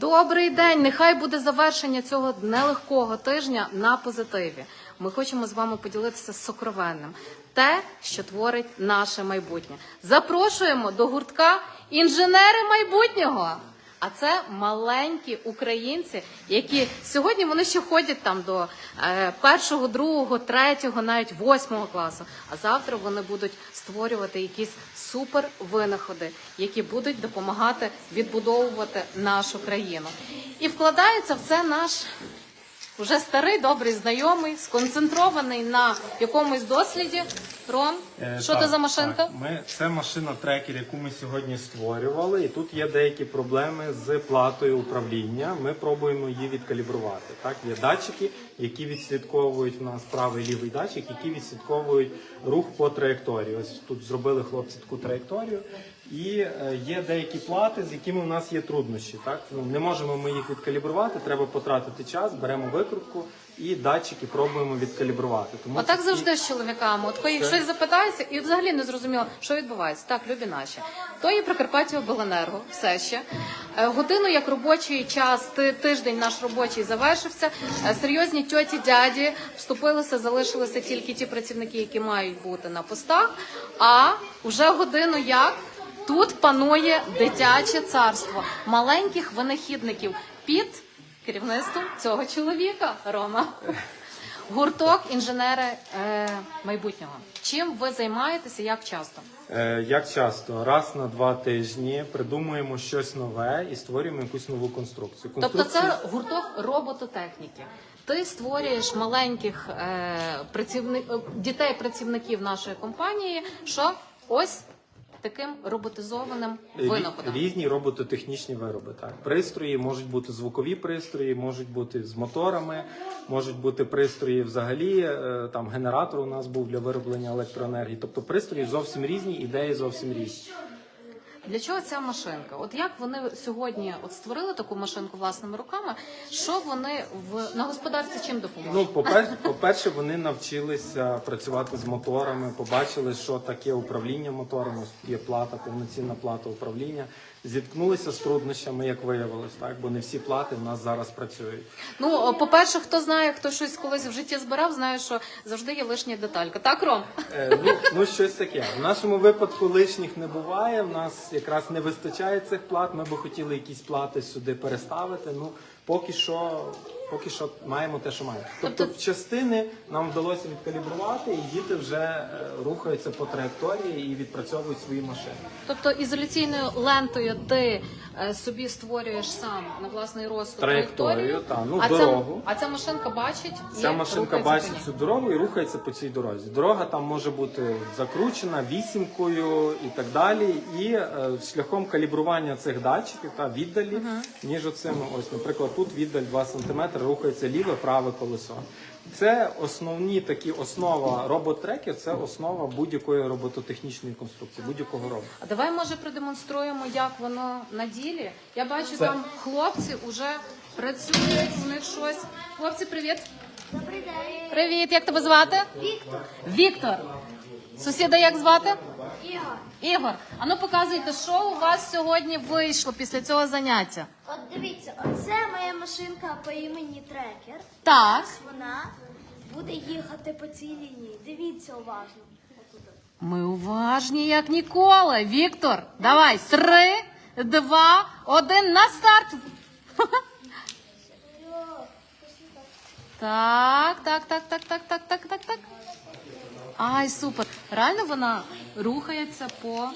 Добрий день! Нехай буде завершення цього нелегкого тижня на позитиві. Ми хочемо з вами поділитися сокровенним. Те, що творить наше майбутнє. Запрошуємо до гуртка інженери майбутнього. А це маленькі українці, які сьогодні вони ще ходять там до е, першого, другого, третього, навіть восьмого класу. А завтра вони будуть створювати якісь супер винаходи, які будуть допомагати відбудовувати нашу країну. І вкладається в це наш вже старий добрий знайомий, сконцентрований на якомусь досліді. Ром, Е, що так, це за машинка? так. Ми, це машина трекер, яку ми сьогодні створювали, і тут є деякі проблеми з платою управління. Ми пробуємо її відкалібрувати. Так, є датчики, які відслідковують в нас правий лівий датчик, які відслідковують рух по траєкторії. Ось тут зробили хлопці таку траєкторію. І е, є деякі плати, з якими у нас є труднощі. Так ну не можемо ми їх відкалібрувати. Треба потратити час, беремо викрутку і датчики пробуємо відкалібрувати. Тому Отак це завжди з чоловіками. От коли їх щось запитається, і взагалі не зрозуміло, що відбувається. Так, любі наші. То є Прикарпаття Обленерго, все ще. Е, Годину як робочий час, ти- тиждень наш робочий завершився. Е, Серйозні тьоті, дяді вступилися, залишилися тільки ті працівники, які мають бути на постах. А вже годину як тут панує дитяче царство маленьких винахідників під керівництвом цього чоловіка, Рома. Гурток інженери е, майбутнього. Чим ви займаєтеся? Як часто? Е, Як часто? Раз на два тижні придумуємо щось нове і створюємо якусь нову конструкцію. Тобто, це гурток робототехніки. Ти створюєш маленьких е, працівни... е, дітей працівників нашої компанії, що ось таким роботизованим Рі- винаходом. Різні робототехнічні вироби. Так, пристрої можуть бути звукові пристрої, можуть бути з моторами, можуть бути пристрої взагалі. е, Там генератор у нас був для вироблення електроенергії. Тобто пристрої зовсім різні, ідеї зовсім різні. Для чого ця машинка? От як вони сьогодні от створили таку машинку власними руками? Що вони в на господарці чим допомогли? Ну, по-перше, по-перше, вони навчилися працювати з моторами, побачили, що таке управління моторами, є плата, повноцінна плата управління. Зіткнулися з труднощами, як виявилось, так бо не всі плати в нас зараз працюють. Ну, по-перше, хто знає, хто щось колись в житті збирав, знає, що завжди є лишня деталька. Так, Ром? Е, ну, ну щось таке. В нашому випадку лишніх не буває. В нас якраз не вистачає цих плат. Ми би хотіли якісь плати сюди переставити. Ну поки що, поки що маємо те, що маємо. Тобто, Тобто- в частини нам вдалося відкалібрувати, і діти вже е, рухаються по траєкторії і відпрацьовують свої машини. Тобто ізоляційною лентою ти е, собі створюєш сам на власний розсуд Траєкторію, та, ну, а дорогу. Ця, а ця машинка бачить Ця машинка рухається бачить по ній. цю дорогу і рухається по цій дорозі. Дорога там може бути закручена вісімкою і так далі. І е, шляхом калібрування цих датчиків та віддалі між оцими, ось, наприклад, тут віддаль 2 см рухається ліве, праве колесо. Це основні такі основа робот-трекер, це основа будь-якої робототехнічної конструкції, будь-якого робота. А давай може продемонструємо, як воно на ділі. Я бачу, Це- там хлопці вже працюють, у них щось. Хлопці, привіт. Добрий день. Привіт, як тебе звати? Віктор. Віктор. Сусіда як звати? Ігор. Ігор. А ну показуйте, що у вас сьогодні вийшло після цього заняття. От дивіться, оце моя машинка по імені Трекер. Так. Ось вона буде їхати по цій лінії. Дивіться уважно. Ми уважні, як ніколи. Віктор, давай. Три, два, один, на старт. Так, так, так, так, так, так, так, так, так. Ай, супер. Реально вона рухається по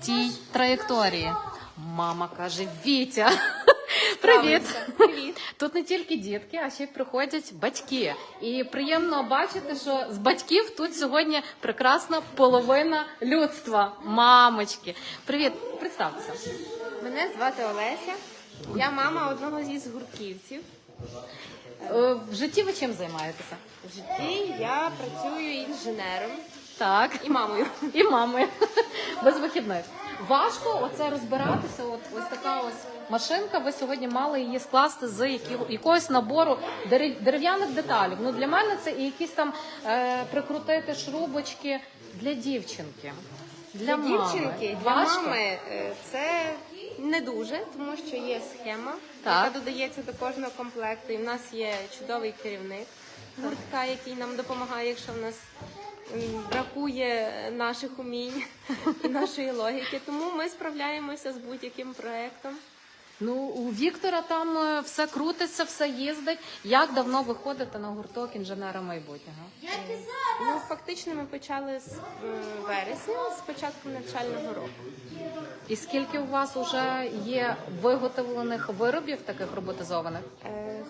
тій траєкторії. Мама каже: Вітя. Привіт. Привіт. Тут не тільки дітки, а ще й приходять батьки. І приємно бачити, що з батьків тут сьогодні прекрасна половина людства. Мамочки. Привіт, представтеся. Мене звати Олеся. Я мама одного із гуртківців. Е, В житті ви чим займаєтеся? В житті я працюю інженером Так. і мамою. І мами без вихідних. Важко оце розбиратися. От ось така ось машинка. Ви сьогодні мали її скласти з які- якогось набору дерев- дерев'яних деталей. Ну для мене це і якісь там е, прикрутити шрубочки для дівчинки. Для, Для мами. дівчинки, для Важко? мами е, це Не дуже, тому що є схема, Так. яка додається до кожного комплекту. І в нас є чудовий керівник гуртка, який нам допомагає, якщо в нас м, бракує наших умінь і нашої логіки. Тому ми справляємося з будь-яким проектом. Ну, у Віктора там е, все крутиться, все їздить. Як давно ви ходите на гурток інженера майбутнього? Ну, фактично, ми почали з м, вересня, з початку навчального року. І скільки у вас вже є виготовлених виробів таких роботизованих? Е,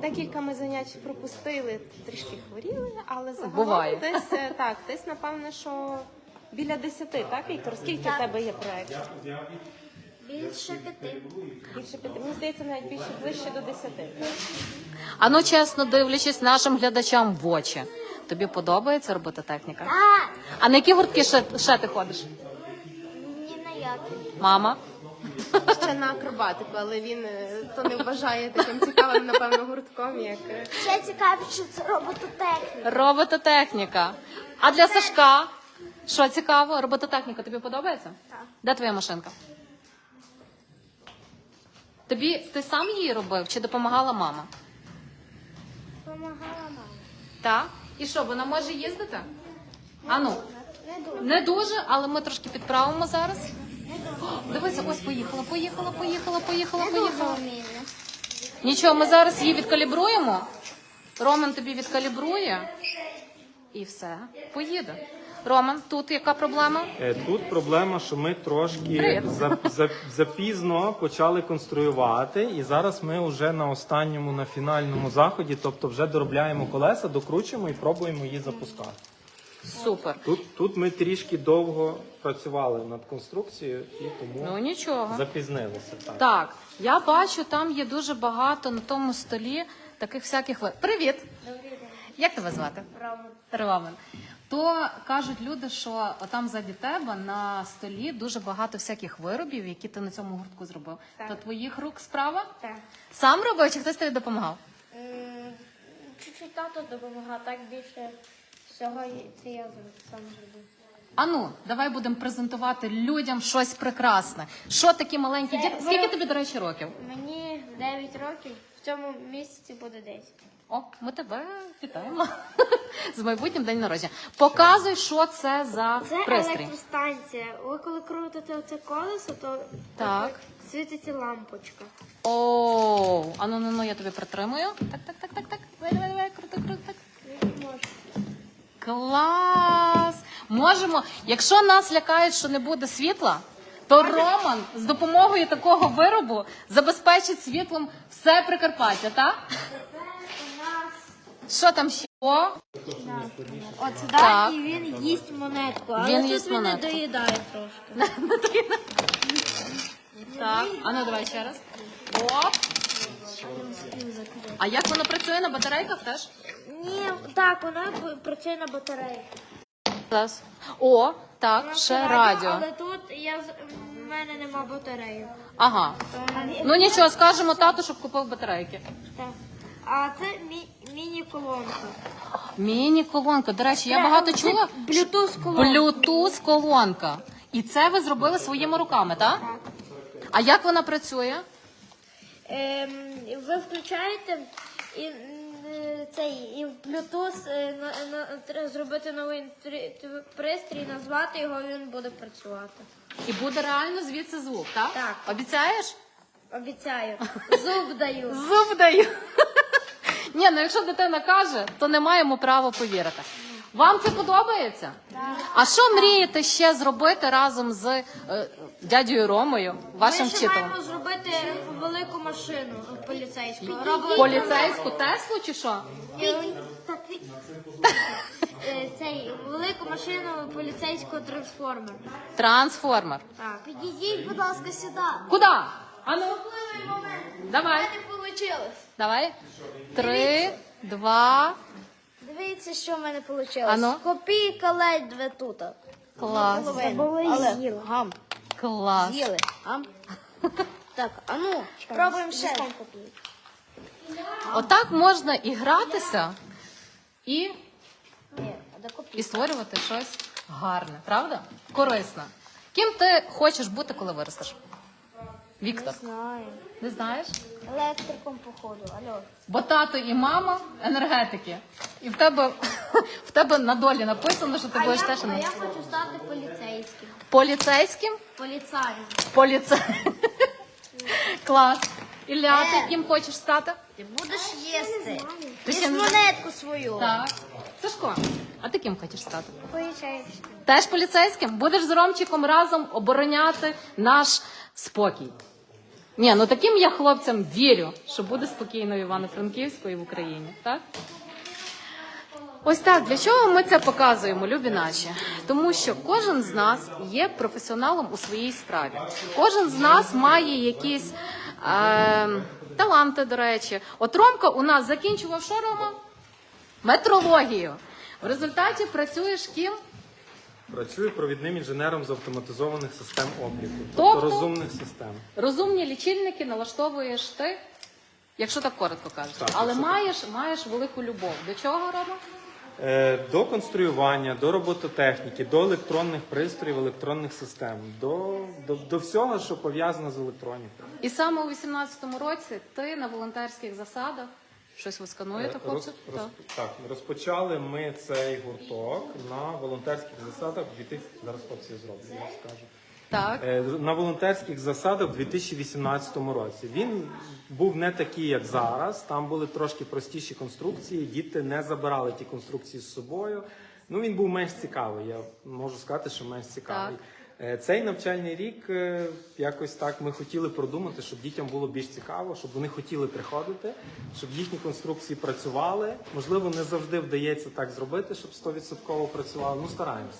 Декілька ми занять пропустили, трішки хворіли, але загалом Буває. десь е, так, десь напевне, що біля десяти, так, Віктор? Скільки в тебе є проєктів? Більше п'яти. Більше п'яти. Мені здається, навіть більше ближче до десяти. А ну чесно дивлячись нашим глядачам в очі. Тобі подобається робототехніка? Так, А на які гуртки ще, ще ти ходиш? ні на який. Мама? Ще на акробатику, але він е, то не вважає таким цікавим, напевно, гуртком, як е, Ще цікавіше, це робототехніка. Робототехніка. А для Сашка? Що цікаво? Робототехніка тобі подобається? Так. Де твоя машинка? Тобі ти сам її робив чи допомагала мама? Помагала мама. Так. І що, вона може їздити? А ну, Не дуже. не дуже, але ми трошки підправимо зараз. О, Дивися, ось поїхала, поїхала, поїхала, поїхала, поїхала. Нічого, ми зараз її відкалібруємо. Роман тобі відкалібрує. І все, поїде. Роман, тут яка проблема? Е, Тут проблема, що ми трошки Привіт. за, за, запізно почали конструювати, і зараз ми вже на останньому, на фінальному заході, тобто вже доробляємо колеса, докручуємо і пробуємо її запускати. Супер. Тут, тут ми трішки довго працювали над конструкцією і тому Ну нічого. запізнилися. Так. Так, я бачу, там є дуже багато на тому столі таких всяких ви. Привіт! Як тебе звати? Роман. Роман. То кажуть люди, що там ззаді тебе на столі дуже багато всяких виробів, які ти на цьому гуртку зробив. Так. То твоїх рук справа? Так. Сам робив чи хтось тобі допомагав? Чуть-чуть тато допомагав, так більше всього це я сам зробив. Ану, давай будемо презентувати людям щось прекрасне. Що такі маленькі Це діти? Скільки тобі, до речі, років? Мені 9 років, в цьому місяці буде 10. О, ми тебе вітаємо з майбутнім день народження. Показуй, що це за Це пристрій. електростанція. Ви коли крутите оце колесо, то Так. світиться лампочка. О, а ну ну ну я тобі притримую. Так, так, так, так, так. Давай, давай, давай, крути, крути, так. Клас! Можемо, якщо нас лякають, що не буде світла, то Роман з допомогою такого виробу забезпечить світлом все Прикарпаття, так? Що там ще? О, От сюди Так. і він їсть монетку, але Він тут їсть він монетку. не доїдає трошки. так. А ну давай ще раз. Оп. А як воно працює на батарейках теж? Ні, так, вона працює на батареї. Клас. О, так, ще радіо. Але тут я з- в мене нема батареї. Ага. Ну нічого, скажемо тату, щоб купив батарейки. Так. А це мі- міні-колонка. Міні-колонка. До речі, я багато чула. Bluetooth колонка. Bluetooth колонка. І це ви зробили своїми руками, так? Так. А як вона працює? Ем, ви включаєте і м, цей і в Bluetooth е, на, на, зробити новий тр- тр- пристрій, назвати його, він буде працювати. І буде реально звідси звук, так? Так. Обіцяєш? Обіцяю. Зуб даю. Зуб даю. Ні, ну якщо дитина каже, то не маємо права повірити. Вам це подобається? А що мрієте ще зробити разом з е, дядею Ромою, вашим Ми ще вчителем? маємо зробити велику машину поліцейську. Робимо Поліцейську Теслу чи що? Е, цей велику машину поліцейського трансформера. Трансформер. Так. Підійдіть, будь ласка, сюди. Куди? Ану, давай, Не вийшло. давай. Три, два. Дивіться, що в мене вийшло. Ану. Копійка ледве тут. Клас. Але гам. Клас. З'їли. Гам. Так, а ну, пробуємо ще. Отак можна і гратися, і, а і створювати щось гарне, правда? Корисне. Ким ти хочеш бути, коли виростеш? Віктор, Знаю. не знаєш? Електриком походу, алло. Бо тато і мама енергетики. І в тебе в тебе на долі написано, що ти А будеш я, теж а я хочу стати поліцейським. поліцейським. Поліцаєм. Поліцей. Клас. Ілля, ти Е. ким хочеш стати? Ти будеш їсти. Ти Ти ще монетку свою. Так. Сашко, а ти ким хочеш стати? Поліцейським. Теж поліцейським? Будеш з Ромчиком разом обороняти наш спокій. Ні, ну таким я хлопцям вірю, що буде спокійно в Івано-Франківську і в Україні, так? Ось так, для чого ми це показуємо, любі наші? Тому що кожен з нас є професіоналом у своїй справі. Кожен з нас має якісь е, таланти, до речі. От Ромка у нас закінчував що Рома? Метрологію. В результаті працюєш ким? Працюю провідним інженером з автоматизованих систем обліку, Тобто? тобто розумних систем. Розумні лічильники налаштовуєш ти, якщо так коротко кажеш. Так, Але якщо маєш, маєш велику любов. До чого Рома? Е, До конструювання, до робототехніки, до електронних пристроїв, електронних систем, до, до, до всього, що пов'язано з електронікою. І саме у 18-му році ти на волонтерських засадах щось ви скануєте, Е, хлопці? роз- Так. так, розпочали ми цей гурток на волонтерських засадах в 2000... Зараз хлопці зроблю, я скажу. Так. Е, На волонтерських засадах в 2018 році. Він був не такий, як зараз. Там були трошки простіші конструкції. Діти не забирали ті конструкції з собою. Ну він був менш цікавий. Я можу сказати, що менш цікавий. Е, Цей навчальний рік е, якось так ми хотіли продумати, щоб дітям було більш цікаво, щоб вони хотіли приходити, щоб їхні конструкції працювали. Можливо, не завжди вдається так зробити, щоб 100% працювало. Ну стараємося.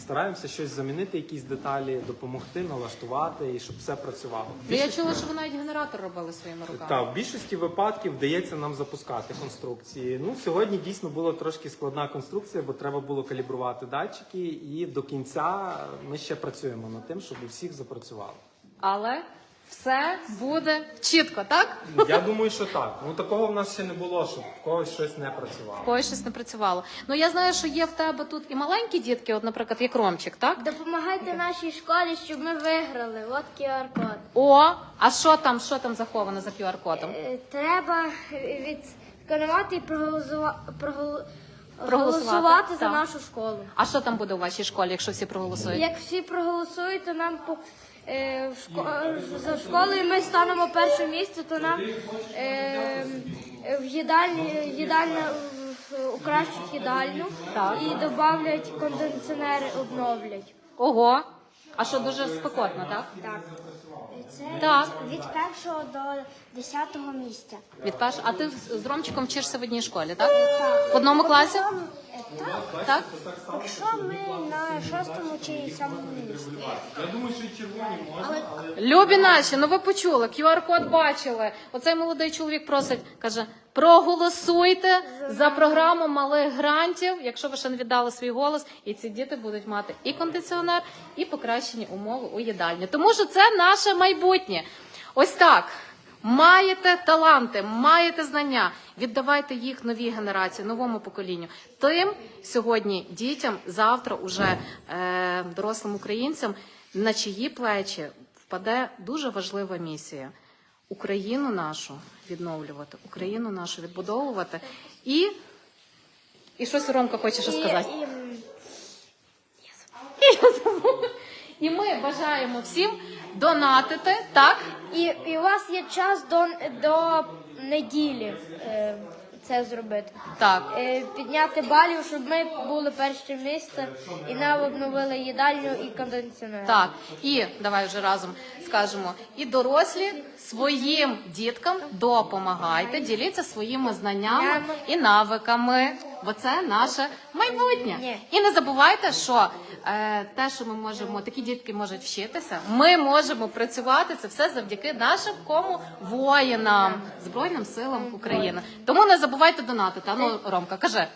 Стараємося щось замінити, якісь деталі, допомогти, налаштувати і щоб все працювало. Ну, я чула, що ви навіть генератор робили своїми руками. Так, в більшості випадків вдається нам запускати конструкції. Ну, сьогодні дійсно була трошки складна конструкція, бо треба було калібрувати датчики, і до кінця ми ще працюємо над тим, щоб у всіх запрацювало. Але все буде чітко, так? Я думаю, що так. Ну такого в нас ще не було, щоб в когось щось не працювало. Когось щось не працювало. Ну я знаю, що є в тебе тут і маленькі дітки, от, наприклад, як Ромчик, так? Допомагайте нашій школі, щоб ми виграли. От QR-код. О, а що там, що там заховано за QR-кодом? Е, Треба відсканувати і проголосува- прогол- Проголосувати, за так. нашу школу. А що там буде у вашій школі, якщо всі проголосують? Як всі проголосують, то нам по е, в шко- е, за школою ми станемо перше місце, то нам е, в їдальні їдальня в- укращуть їдальню Так. і додавлять кондиціонери, обновлять. Ого. А що дуже спекотно, так? Так. Це Так. від першого до десятого місця. Від першого. А ти з Ромчиком вчишся в одній школі, так? В одному класі? Так. Так? Якщо ми на шостому чи сьомому місці. Я думаю, що і червоні можна, але Любі наші, ну ви почули, QR-код бачили. Оцей молодий чоловік просить, каже: проголосуйте за програму малих грантів, якщо ви ще не віддали свій голос, і ці діти будуть мати і кондиціонер, і покращені умови у їдальні. Тому що це наше майбутнє. Ось так. Маєте таланти, маєте знання, віддавайте їх новій генерації, новому поколінню. Тим сьогодні дітям, завтра уже е, дорослим українцям, на чиї плечі впаде дуже важлива місія Україну нашу відновлювати, Україну нашу відбудовувати. І, і щось Ромка хоче ще сказати. І, м, І ми бажаємо всім донатити, так? І, і у вас є час до, до неділі е, це зробити. Так. Е, підняти балів, щоб ми були перше місце і нам обновили їдальню і кондиціонер. Так, і давай вже разом скажемо, і дорослі своїм діткам допомагайте, діліться своїми знаннями і навиками, бо це наше майбутнє. І не забувайте, що е, те, що ми можемо, такі дітки можуть вчитися, ми можемо працювати це все завдяки нашим кому воїнам, Збройним силам України. Тому не забувайте донатити. А Ну, Ромка, кажи.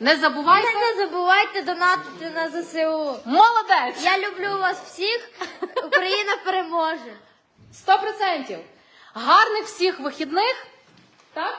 Не забувайте. Не забувайте донатити на ЗСУ. Молодець! Я люблю вас всіх. Україна переможе. Сто процентів. Гарних всіх вихідних. Так?